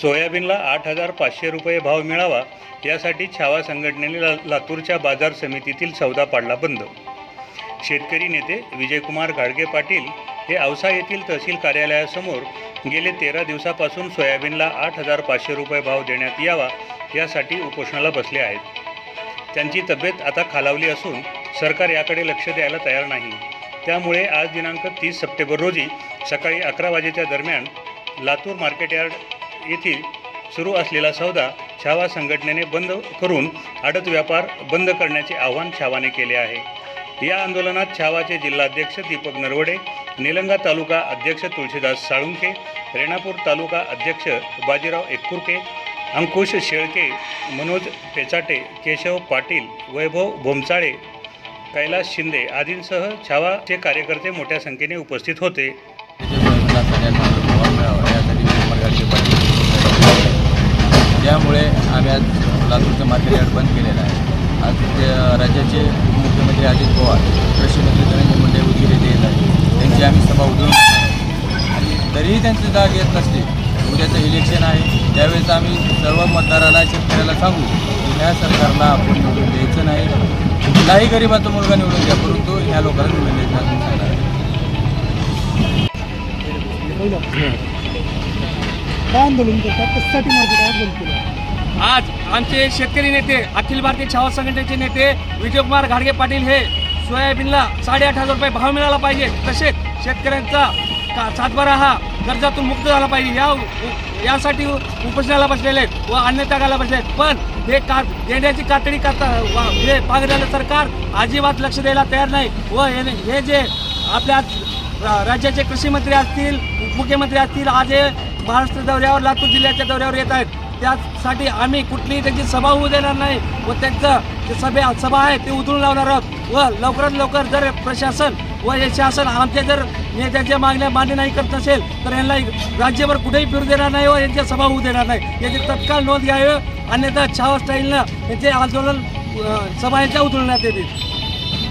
सोयाबीनला आठ हजार पाचशे रुपये भाव मिळावा यासाठी छावा संघटनेने ला लातूरच्या बाजार समितीतील सौदा पाडला बंद. शेतकरी नेते विजयकुमार गाडगे पाटील हे औसा येथील तहसील कार्यालयासमोर गेले तेरा दिवसापासून सोयाबीनला आठ हजार पाचशे रुपये भाव देण्यात यावा यासाठी उपोषणाला बसले आहेत. त्यांची तब्येत आता खालावली असून सरकार याकडे लक्ष द्यायला तयार नाही. त्यामुळे आज दिनांक तीस सप्टेंबर रोजी सकाळी अकरा वाजेच्या दरम्यान लातूर मार्केट यार्ड येथील सुरू असलेला सौदा छावा संघटनेने बंद करून आडत व्यापार बंद करण्याचे आवाहन छावाने केले आहे. या आंदोलनात छावाचे जिल्हाध्यक्ष दीपक नरवडे निलंगा तालुका अध्यक्ष तुळशीदास साळुंके रेणापूर तालुका अध्यक्ष बाजीराव एककुरके अंकुश शेळके मनोज पेचाटे केशव पाटील वैभव भोमचाळे कैलास शिंदे आदींसह छावाचे कार्यकर्ते मोठ्या संख्येने उपस्थित होते त्याच्या सगळ्यांना भाव मिळावा यासाठी मार्गाचे पाटील त्यामुळे आम्ही आज लातूरचं मार्केट यार्ड बंद केलेलं आहे. आज ते राज्याचे उपमुख्यमंत्री अजित पवार कृषीमंत्री धनंजय मुंडे वगैरे येत आहेत त्यांची आम्ही सभा उधळून आणि तरीही त्यांची जाग येत नसते. उद्याचं इलेक्शन आहे. त्यावेळेस आम्ही सर्व मतदाराला शेतकऱ्याला सांगू की ह्या सरकारला आपण निवडून द्यायचं नाही. कुठलाही गरिबाचा मुलगा निवडून द्या परंतु ह्या लोकांना निवडून द्यायचं सांगणार आहे. काय आंदोलन करतात? कशासाठी मार्केट आज बंद केलं? आज आमचे शेतकरी नेते अखिल भारतीय छावा संघटनेचे नेते विजयकुमार घाडगे पाटील हे सोयाबीनला साडेआठ हजार रुपये भाव मिळाला पाहिजे. तसेच शेतकऱ्यांचा का सातबारा हा कर्जातून मुक्त झाला पाहिजे. या यासाठी उपोषणाला बसलेले आहेत व अन्यत्यागाला बसले आहेत. पण हे का देण्याची कातडी करता वा- हे झालं सरकार अजिबात लक्ष द्यायला तयार नाही. व हे हे जे आपल्या रा- राज्याचे कृषी मंत्री असतील उपमुख्यमंत्री असतील आज हे महाराष्ट्र दौऱ्यावर लातूर जिल्ह्याच्या दौऱ्यावर येत आहेत. त्यासाठी आम्ही कुठलीही त्यांची सभा होऊ देणार नाही व त्यांचं जे सभे सभा आहे ते उतरून लावणार आहोत. व लवकरात लवकर जर प्रशासन व हे शासन आमच्या जर नेत्यांच्या मागण्या मान्य नाही करत नसेल तर यांना राज्यभर कुठेही फिरू देणार नाही व यांच्या सभा होऊ देणार नाही. याची तत्काळ नोंद घ्यावी. अन्यथा छावा स्टाईलनं यांचे आंदोलन सभा यांच्या उतरवण्यात येतील.